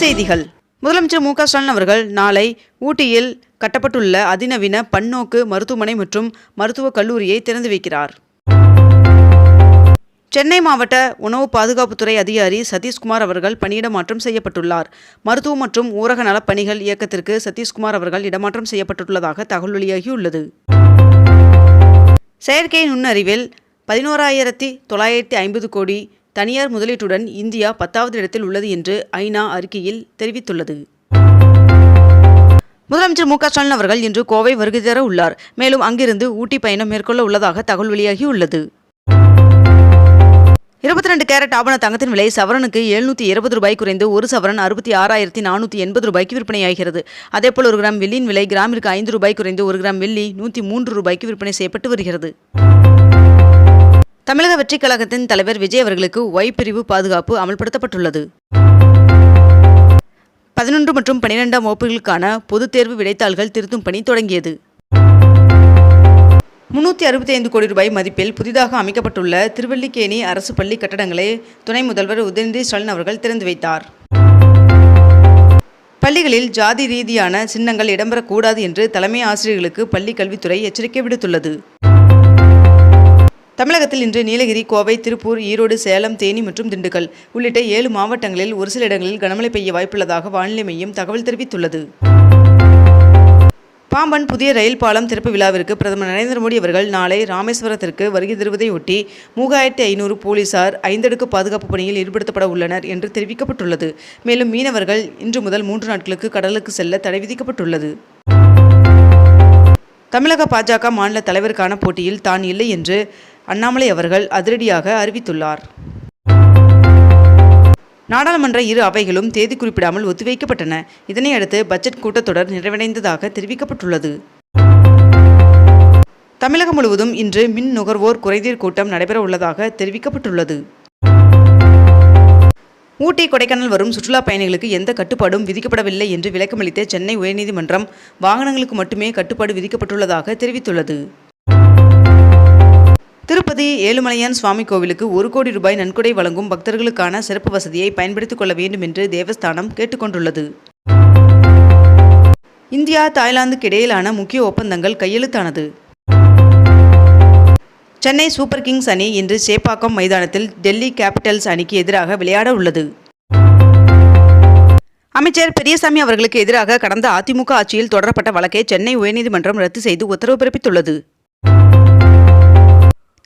செய்திகள். முதலமைச்சர் மு க ஸ்டாலின் அவர்கள் நாளை ஊட்டியில் கட்டப்பட்டுள்ள அதிநவீன பன்னோக்கு மருத்துவமனை மற்றும் மருத்துவக் கல்லூரியை திறந்து வைக்கிறார். சென்னை மாவட்ட உணவு பாதுகாப்புத்துறை அதிகாரி சதீஷ்குமார் அவர்கள் பணியிட மாற்றம் செய்யப்பட்டுள்ளார். மருத்துவ மற்றும் ஊரக நலப் பணிகள் இயக்கத்திற்கு சதீஷ்குமார் அவர்கள் இடமாற்றம் செய்யப்பட்டுள்ளதாக தகவல் வெளியாகியுள்ளது. செயற்கை நுண்ணறிவில் பதினோராயிரத்தி தொள்ளாயிரத்தி ஐம்பது கோடி தனியார் முதலீட்டுடன் இந்தியா பத்தாவது இடத்தில் உள்ளது என்று ஐநா அறிக்கையில் தெரிவித்துள்ளது. முதலமைச்சர் மு க ஸ்டாலின் அவர்கள் இன்று கோவை வருகை தர உள்ளார். மேலும் அங்கிருந்து ஊட்டி பயணம் மேற்கொள்ள உள்ளதாக தகவல் வெளியாகியுள்ளது. இருபத்தி ரெண்டு கேரட் ஆபண தங்கத்தின் விலை சவரனுக்கு எழுநூற்றி இருபது ரூபாய் குறைந்து ஒரு சவரன் அறுபத்தி ஆறாயிரத்தி நானூற்றி எண்பது ரூபாய்க்கு விற்பனையாகிறது. அதேபோல் ஒரு கிராம் வெள்ளியின் விலை கிராமிற்கு ஐந்து ரூபாய் குறைந்து ஒரு கிராம் வெள்ளி நூற்றி மூன்று ரூபாய்க்கு விற்பனை செய்யப்பட்டு வருகிறது. தமிழக வெற்றிக் கழகத்தின் தலைவர் விஜய் அவர்களுக்கு ஒய் பிரிவு பாதுகாப்பு அமல்படுத்தப்பட்டுள்ளது. பதினொன்று மற்றும் பனிரெண்டாம் வகுப்புகளுக்கான பொதுத் தேர்வு விடைத்தாள்கள் திருத்தும் பணி தொடங்கியது. முன்னூற்றி அறுபத்தி ஐந்து கோடி ரூபாய் மதிப்பில் புதிதாக அமைக்கப்பட்டுள்ள திருவல்லிக்கேணி அரசு பள்ளி கட்டடங்களை துணை முதல்வர் உதயநிதி ஸ்டாலின் அவர்கள் திறந்து வைத்தார். பள்ளிகளில் ஜாதி ரீதியான சின்னங்கள் இடம்பெறக்கூடாது என்று தலைமை ஆசிரியர்களுக்கு பள்ளி கல்வித்துறை எச்சரிக்கை விடுத்துள்ளது. தமிழகத்தில் இன்று நீலகிரி கோவை திருப்பூர் ஈரோடு சேலம் தேனி மற்றும் திண்டுக்கல் உள்ளிட்ட ஏழு மாவட்டங்களில் ஒரு சில இடங்களில் கனமழை பெய்ய வாய்ப்புள்ளதாக வானிலை மையம் தகவல் தெரிவித்துள்ளது. பாம்பன் புதிய ரயில் பாலம் திறப்பு விழாவிற்கு பிரதமர் நரேந்திர மோடி அவர்கள் நாளை ராமேஸ்வரத்திற்கு வருகை தருவதையொட்டி மூவாயிரத்தி ஐநூறு போலீசார் ஐந்தடுக்கு பாதுகாப்பு பணியில் ஈடுபடுத்தப்பட உள்ளனர் என்று தெரிவிக்கப்பட்டுள்ளது. மேலும் மீனவர்கள் இன்று முதல் மூன்று நாட்களுக்கு கடலுக்கு செல்ல தடை விதிக்கப்பட்டுள்ளது. தமிழக பாஜக மாநில தலைவருக்கான போட்டியில் தான் இல்லை என்று அண்ணாமலை அவர்கள் அதிரடியாக அறிவித்துள்ளார். நாடாளுமன்ற இரு அவைகளும் தேதி குறிப்பிடாமல் ஒத்திவைக்கப்பட்டன. இதனையடுத்து பட்ஜெட் கூட்டத்தொடர் நிறைவடைந்ததாக தெரிவிக்கப்பட்டுள்ளது. தமிழகம் முழுவதும் இன்று மின் நுகர்வோர் குறைதீர் கூட்டம் நடைபெற உள்ளதாக தெரிவிக்கப்பட்டுள்ளது. ஊட்டி கொடைக்கானல் வரும் சுற்றுலா பயணிகளுக்கு எந்த கட்டுப்பாடும் விதிக்கப்படவில்லை என்று விளக்கமளித்த சென்னை உயர்நீதிமன்றம் வாகனங்களுக்கு மட்டுமே கட்டுப்பாடு விதிக்கப்பட்டுள்ளதாக தெரிவித்துள்ளது. திருப்பதி ஏழுமலையான் சுவாமி கோவிலுக்கு ஒரு கோடி ரூபாய் நன்கொடை வழங்கும் பக்தர்களுக்கான சிறப்பு வசதியை பயன்படுத்திக் கொள்ள வேண்டும் என்று தேவஸ்தானம் கேட்டுக்கொண்டுள்ளது. இந்தியா தாய்லாந்துக்கு இடையிலான முக்கிய ஒப்பந்தங்கள் கையெழுத்தானது. சென்னை சூப்பர் கிங்ஸ் அணி இன்று சேப்பாக்கம் மைதானத்தில் டெல்லி கேபிட்டல்ஸ் அணிக்கு எதிராக விளையாட உள்ளது. அமைச்சர் பெரியசாமி அவர்களுக்கு எதிராக கடந்த அதிமுக ஆட்சியில் தொடரப்பட்ட வழக்கை சென்னை உயர்நீதிமன்றம் ரத்து செய்து உத்தரவு பிறப்பித்துள்ளது.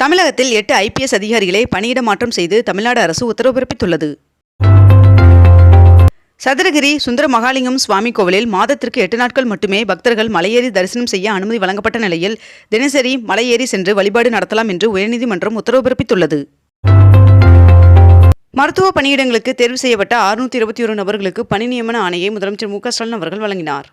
தமிழகத்தில் எட்டு ஐபிஎஸ் அதிகாரிகளை பணியிட மாற்றம் செய்து தமிழ்நாடு அரசு உத்தரவு பிறப்பித்துள்ளது. சதுரகிரி சுந்தர மகாலிங்கம் சுவாமி கோவிலில் மாதத்திற்கு எட்டு நாட்கள் மட்டுமே பக்தர்கள் மலையேறி தரிசனம் செய்ய அனுமதி வழங்கப்பட்ட நிலையில் தினசரி மலையேறி சென்று வழிபாடு நடத்தலாம் என்று உயர்நீதிமன்றம் உத்தரவு பிறப்பித்துள்ளது. மருத்துவ பணியிடங்களுக்கு தேர்வு செய்யப்பட்ட அறுநூத்தி இருபத்தி ஒரு நபர்களுக்கு பணி நியமன ஆணையை முதலமைச்சர் மு க ஸ்டாலின் அவர்கள் வழங்கினார்.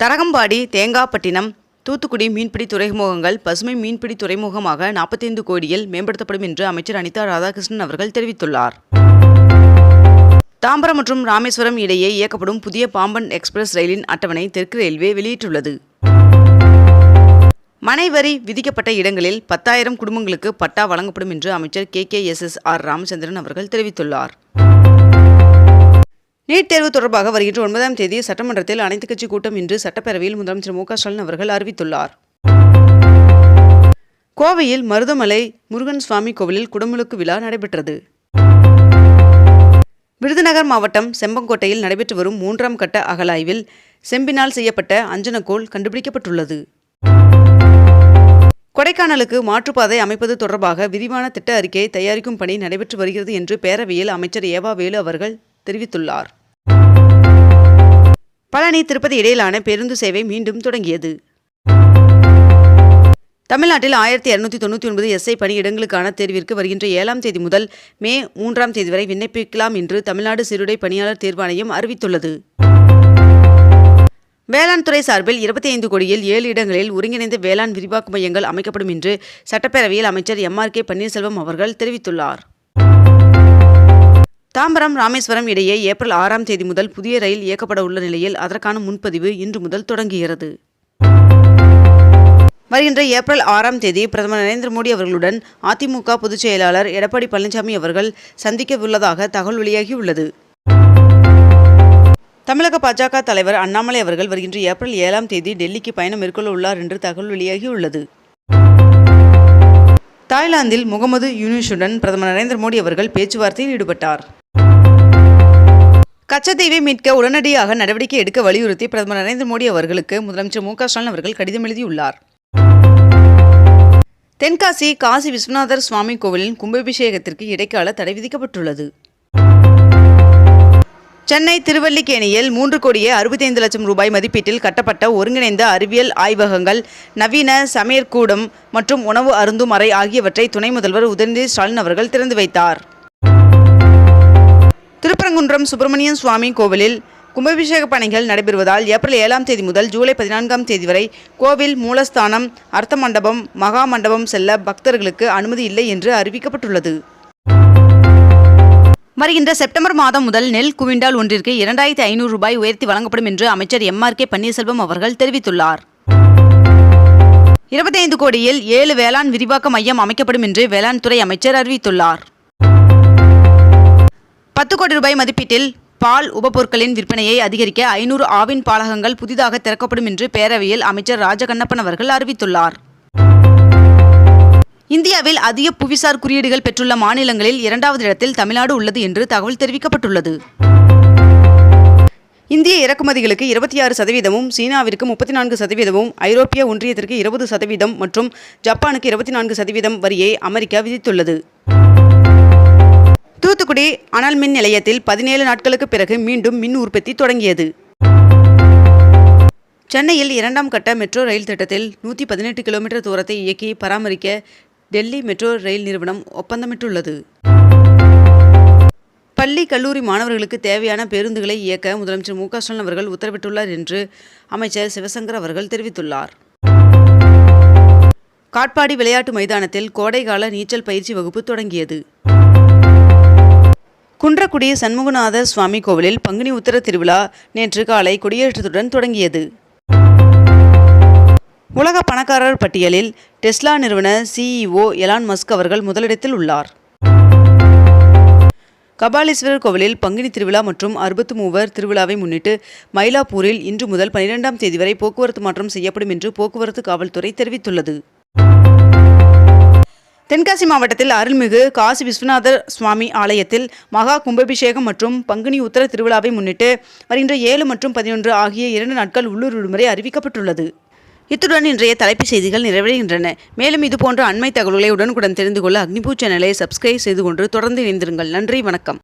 தரகம்பாடி தேங்காப்பட்டினம் தூத்துக்குடி மீன்பிடி துறைமுகங்கள் பசுமை மீன்பிடி துறைமுகமாக நாற்பத்தைந்து கோடியில் மேம்படுத்தப்படும் என்று அமைச்சர் அனிதா ராதாகிருஷ்ணன் அவர்கள் தெரிவித்துள்ளார். தாம்பரம் மற்றும் ராமேஸ்வரம் இடையே இயக்கப்படும் புதிய பாம்பன் எக்ஸ்பிரஸ் ரயிலின் அட்டவணை தெற்கு ரயில்வே வெளியிட்டுள்ளது. மனை வரி விதிக்கப்பட்ட இடங்களில் பத்தாயிரம் குடும்பங்களுக்கு பட்டா வழங்கப்படும் என்று அமைச்சர் K K S S R Ramachandran அவர்கள் தெரிவித்துள்ளார். நீட் தேர்வு தொடர்பாக வருகின்ற ஒன்பதாம் தேதி சட்டமன்றத்தில் அனைத்துக் கட்சி கூட்டம் இன்று சட்டப்பேரவையில் முதலமைச்சர் மு ஸ்டாலின் அவர்கள் அறிவித்துள்ளார். கோவையில் மருதமலை முருகன் சுவாமி கோவிலில் குடமுழுக்கு விழா நடைபெற்றது. விருதுநகர் மாவட்டம் செம்பங்கோட்டையில் நடைபெற்று வரும் மூன்றாம் கட்ட அகலாய்வில் செம்பினால் செய்யப்பட்ட அஞ்சனக்கோள் கண்டுபிடிக்கப்பட்டுள்ளது. கொடைக்கானலுக்கு மாற்றுப்பாதை அமைப்பது தொடர்பாக விரிவான திட்ட அறிக்கை தயாரிக்கும் பணி நடைபெற்று வருகிறது என்று பேரவையில் அமைச்சர் ஏவா வேலு அவர்கள் தெரிவித்துள்ளார். பழனி திருப்பதி இடையிலான பேருந்து சேவை மீண்டும் தொடங்கியது. தமிழ்நாட்டில் ஆயிரத்தி இரநூத்தி தொண்ணூற்றி ஒன்பது எஸ்ஐ பணியிடங்களுக்கான தேர்விற்கு வருகின்ற ஏழாம் தேதி முதல் மே மூன்றாம் தேதி வரை விண்ணப்பிக்கலாம் என்று தமிழ்நாடு சீருடை பணியாளர் தேர்வாணையம் அறிவித்துள்ளது. வேளாண் துறை சார்பில் இருபத்தி ஐந்து கோடியில் ஏழு இடங்களில் ஒருங்கிணைந்த வேளாண் விரிவாக்க மையங்கள் அமைக்கப்படும் என்று சட்டப்பேரவையில் அமைச்சர் எம் ஆர் கே பன்னீர்செல்வம் அவர்கள் தெரிவித்துள்ளார். தாம்பரம் ராமேஸ்வரம் இடையே ஏப்ரல் ஆறாம் தேதி முதல் புதிய ரயில் இயக்கப்பட உள்ள நிலையில் அதற்கான முன்பதிவு இன்று முதல் தொடங்குகிறது. வருகின்ற ஏப்ரல் ஆறாம் தேதி பிரதமர் நரேந்திர மோடி அவர்களுடன் அதிமுக பொதுச் செயலாளர் எடப்பாடி பழனிசாமி அவர்கள் சந்திக்கவுள்ளதாக தகவல் வெளியாகியுள்ளது. தமிழக பாஜக தலைவர் அண்ணாமலை அவர்கள் வருகின்ற ஏப்ரல் ஏழாம் தேதி டெல்லிக்கு பயணம் மேற்கொள்ள உள்ளார் என்று தகவல் வெளியாகியுள்ளது. தாய்லாந்தில் முகமது யூனிஷுடன் பிரதமர் நரேந்திர மோடி அவர்கள் பேச்சுவார்த்தையில் ஈடுபட்டார். கச்சத்தீவை மீட்க உடனடியாக நடவடிக்கை எடுக்க வலியுறுத்தி பிரதமர் நரேந்திர மோடி அவர்களுக்கு முதலமைச்சர் மு ஸ்டாலின் அவர்கள் கடிதம் எழுதியுள்ளார். தென்காசி காசி விஸ்வநாதர் சுவாமி கோவிலின் கும்பாபிஷேகத்திற்கு இடைக்கால தடை விதிக்கப்பட்டுள்ளது. சென்னை திருவல்லிக்கேணியில் மூன்று கோடியே அறுபத்தைந்து லட்சம் ரூபாய் மதிப்பீட்டில் கட்டப்பட்ட ஒருங்கிணைந்த அறிவியல் ஆய்வகங்கள் நவீன சமையற்கூடம் மற்றும் உணவு அருந்தும் அறை ஆகியவற்றை துணை முதல்வர் உதயநிதி ஸ்டாலின் அவர்கள் திறந்து வைத்தார். திருப்பரங்குன்றம் சுப்பிரமணியன் சுவாமி கோவிலில் கும்பாபிஷேக பணிகள் நடைபெறுவதால் ஏப்ரல் ஏழாம் தேதி முதல் ஜூலை பதினான்காம் தேதி வரை கோவில் மூலஸ்தானம் அர்த்த மண்டபம் மகா மண்டபம் செல்ல பக்தர்களுக்கு அனுமதி இல்லை என்று அறிவிக்கப்பட்டுள்ளது. வருகின்ற செப்டம்பர் மாதம் முதல் நெல் குவிண்டால் ஒன்றிற்கு இரண்டாயிரத்தி ஐநூறு ரூபாய் உயர்த்தி வழங்கப்படும் என்று அமைச்சர் எம் ஆர் கே பன்னீர்செல்வம் அவர்கள் தெரிவித்துள்ளார். இருபத்தைந்து கோடியில் ஏழு வேளாண் விரிவாக்க மையம் அமைக்கப்படும் என்று வேளாண் துறை அமைச்சர் அறிவித்துள்ளார். பத்து கோடி ரூபாய் மதிப்பீட்டில் பால் உபபொருட்களின் விற்பனையை அதிகரிக்க ஐநூறு ஆவின் பாலகங்கள் புதிதாக திறக்கப்படும் என்று பேரவையில் அமைச்சர் ராஜகண்ணப்பன் அவர்கள் அறிவித்துள்ளார். இந்தியாவில் அதிக புவிசார் குறியீடுகள் பெற்றுள்ள மாநிலங்களில் இரண்டாவது இடத்தில் தமிழ்நாடு உள்ளது என்று தகவல் தெரிவிக்கப்பட்டுள்ளது. இந்திய இறக்குமதிகளுக்கு இருபத்தி ஆறு சதவீதமும் சீனாவிற்கு முப்பத்தி நான்கு சதவீதமும் ஐரோப்பிய ஒன்றியத்திற்கு இருபது சதவீதம் மற்றும் ஜப்பானுக்கு இருபத்தி நான்கு சதவீதம் வரியை அமெரிக்கா விதித்துள்ளது. தூத்துக்குடி அனல் மின் நிலையத்தில் பதினேழு நாட்களுக்கு பிறகு மீண்டும் மின் உற்பத்தி தொடங்கியது. சென்னையில் இரண்டாம் கட்ட மெட்ரோ ரயில் திட்டத்தில் நூற்றி பதினெட்டு கிலோமீட்டர் தூரத்தை இயக்கி பராமரிக்க டெல்லி மெட்ரோ ரயில் நிறுவனம் ஒப்பந்தமிட்டுள்ளது. பள்ளி கல்லூரி மாணவர்களுக்கு தேவையான பேருந்துகளை இயக்க முதலமைச்சர் மு க ஸ்டாலின் அவர்கள் உத்தரவிட்டுள்ளார் என்று அமைச்சர் சிவசங்கர் அவர்கள் தெரிவித்துள்ளார். காட்பாடி விளையாட்டு மைதானத்தில் கோடைகால நீச்சல் பயிற்சி வகுப்பு தொடங்கியது. குன்றக்குடி சண்முகநாத சுவாமி கோவிலில் பங்குனி உத்தர திருவிழா நேற்று காலை கொடியேற்றத்துடன் தொடங்கியது. உலக பணக்காரர் பட்டியலில் டெஸ்லா நிறுவன சிஇஓ எலான் மஸ்க் அவர்கள் முதலிடத்தில் உள்ளார். கபாலீஸ்வரர் கோவிலில் பங்குனி திருவிழா மற்றும் அறுபத்து மூவர் திருவிழாவை முன்னிட்டு மயிலாப்பூரில் இன்று முதல் பனிரெண்டாம் தேதி வரை போக்குவரத்து மாற்றம் செய்யப்படும் என்று போக்குவரத்து காவல்துறை தெரிவித்துள்ளது. தென்காசி மாவட்டத்தில் அருள்மிகு காசி விஸ்வநாதர் சுவாமி ஆலயத்தில் மகா கும்பாபிஷேகம் மற்றும் பங்குனி உத்தர திருவிழாவை முன்னிட்டு வருகின்ற ஏழு மற்றும் பதினொன்று ஆகிய இரண்டு நாட்கள் உள்ளூர் விடுமுறை அறிவிக்கப்பட்டுள்ளது. இத்துடன் இன்றைய தலைப்புச் செய்திகள் நிறைவடைகின்றன. மேலும் இதுபோன்ற அண்மை தகவல்களை உடனுக்குடன் தெரிந்து கொள்ள அக்னிபூ சேனலை சப்ஸ்கிரைப் செய்து கொண்டு தொடர்ந்து இணைந்திருங்கள். நன்றி வணக்கம்.